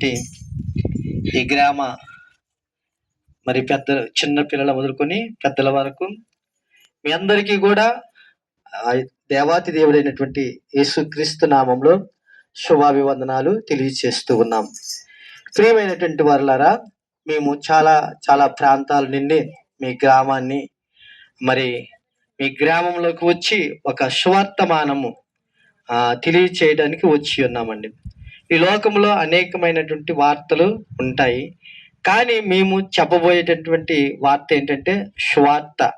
కాబట్టి ఈ గ్రామ మరి పెద్ద చిన్న పిల్లల మొదలుకొని పెద్దల వరకు మీ అందరికీ కూడా దేవాతి దేవుడైనటువంటి యేసుక్రీస్తు నామంలో శుభాభివందనాలు తెలియజేస్తూ ఉన్నాం. ప్రియమైనటువంటి వారులారా మేము చాలా చాలా ప్రాంతాల నుండి మీ గ్రామాన్ని మరి మీ గ్రామంలోకి వచ్చి ఒక సువార్తమానము తెలియచేయడానికి వచ్చి ఉన్నామండి. ఈ లోకంలో అనేకమైనటువంటి వార్తలు ఉంటాయి. కానీ మేము చెప్పబోయేటటువంటి వార్త ఏంటంటే సువార్త.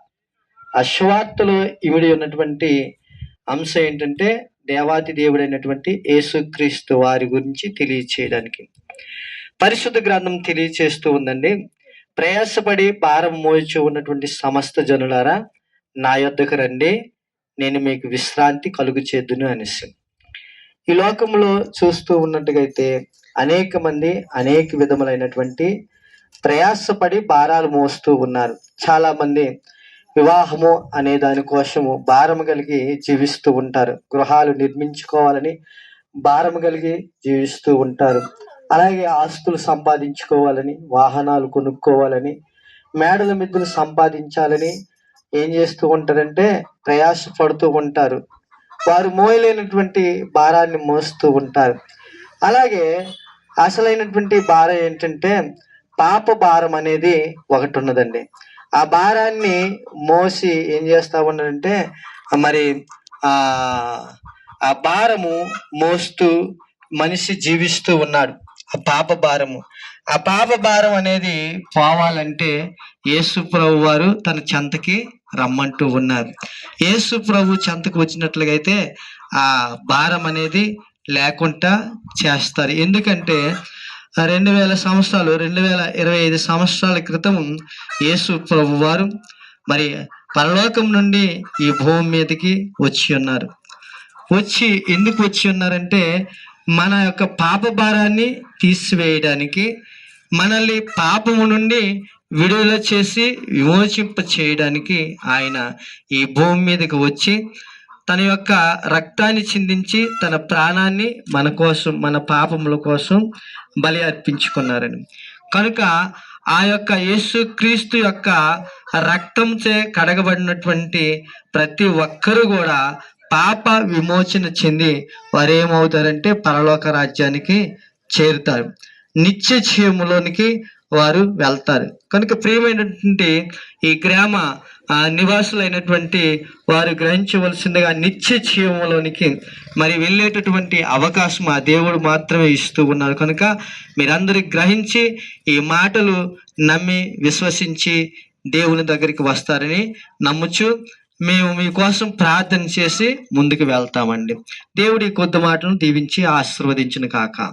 ఆ సువార్తలో ఇమిడి ఉన్నటువంటి అంశం ఏంటంటే దేవాతి దేవుడైనటువంటి యేసుక్రీస్తు వారి గురించి తెలియచేయడానికి. పరిశుద్ధ గ్రంథం తెలియచేస్తూ ఉందండి. ప్రయాసపడి భారం మోయిచు ఉన్నటువంటి సమస్త జనులారా నా యొద్దకు రండి. నేను మీకు విశ్రాంతి కలుగు చేద్దును అనేసి. ఈ లోకంలో చూస్తూ ఉన్నట్టుగైతే అనేక మంది అనేక విధములైనటువంటి ప్రయాసపడి భారాలు మోస్తూ ఉన్నారు. చాలా మంది వివాహము అనే దాని కోసము భారము కలిగి జీవిస్తూ ఉంటారు. గృహాలు నిర్మించుకోవాలని భారం కలిగి జీవిస్తూ ఉంటారు. అలాగే ఆస్తులు సంపాదించుకోవాలని వాహనాలు కొనుక్కోవాలని మేడల మిద్దులు సంపాదించాలని ఏం చేస్తూ ఉంటారంటే ప్రయాస పడుతూ ఉంటారు. వారు మోయలేనటువంటి భారాన్ని మోస్తూ ఉంటారు. అలాగే అసలైనటువంటి భారం ఏంటంటే పాప భారం అనేది ఒకటి ఉన్నదండి ఆ భారాన్ని మోసి ఏం చేస్తా ఉన్నారంటే మరి ఆ ఆ భారము మోస్తూ మనిషి జీవిస్తూ ఉన్నాడు. ఆ పాప భారము. ఆ పాప భారం అనేది పోవాలంటే యేసు ప్రభు వారు తన చెంతకి రమ్మంటూ ఉన్నారు. యేసు ప్రభు చెంతకు వచ్చినట్లుగా అయితే ఆ భారం అనేది లేకుండా చేస్తారు. ఎందుకంటే రెండు వేల సంవత్సరాలు రెండు వేల ఇరవై ఐదు సంవత్సరాల క్రితం యేసు ప్రభు వారు మరి పరలోకం నుండి ఈ భూమి మీదకి వచ్చి ఉన్నారు. వచ్చి ఎందుకు వచ్చి ఉన్నారంటే మన యొక్క పాప భారాన్ని తీసివేయడానికి మనల్ని పాపము నుండి విడుదల చేసి విమోచింప చేయడానికి ఆయన ఈ భూమి మీదకి వచ్చి తన యొక్క రక్తాన్ని చిందించి తన ప్రాణాన్ని మన కోసం మన పాపముల కోసం బలి అర్పించుకున్నారని. కనుక ఆ యొక్క యేసుక్రీస్తు యొక్క రక్తంచే కడగబడినటువంటి ప్రతి ఒక్కరూ కూడా పాప విమోచన చెంది వారు ఏమవుతారంటే పరలోక రాజ్యానికి చేరుతారు. నిత్య జీవములోనికి వారు వెళ్తారు. కనుక ప్రియమైనటువంటి ఈ గ్రామ నివాసులైనటువంటి వారు గ్రహించవలసిందిగా నిత్య జీవంలోనికి మరి వెళ్ళేటటువంటి అవకాశం ఆ దేవుడు మాత్రమే ఇస్తూ ఉన్నారు. కనుక మీరందరూ గ్రహించి ఈ మాటలు నమ్మి విశ్వసించి దేవుని దగ్గరికి వస్తారని నమ్ముచు మేము మీకోసం ప్రార్థన చేసి ముందుకు వెళ్తామండి. దేవుడి కొద్ది మాటలను దీవించి ఆశీర్వదించిన కాక.